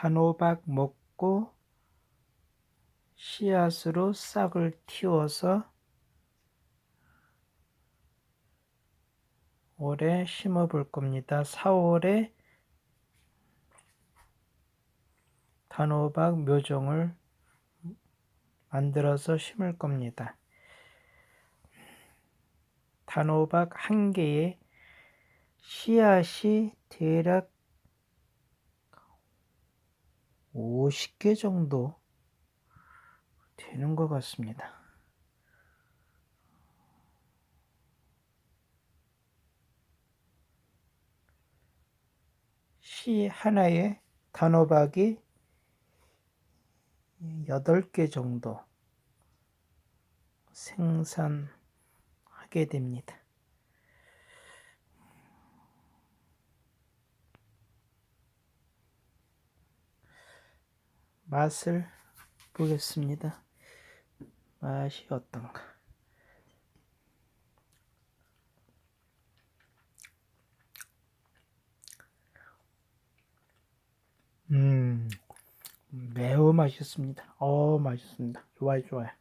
단호박 먹고 씨앗으로 싹을 틔워서 올해 심어 볼 겁니다. 4월에 단호박 묘종을 만들어서 심을 겁니다. 단호박 한 개에 씨앗이 대략 50개 정도 되는 것 같습니다. 씨 하나에 단호박이 8개 정도 생산하게 됩니다. 맛을 보겠습니다. 맛이 어떤가? 음, 매우 맛있습니다. 어, 맛있습니다. 좋아요, 좋아요.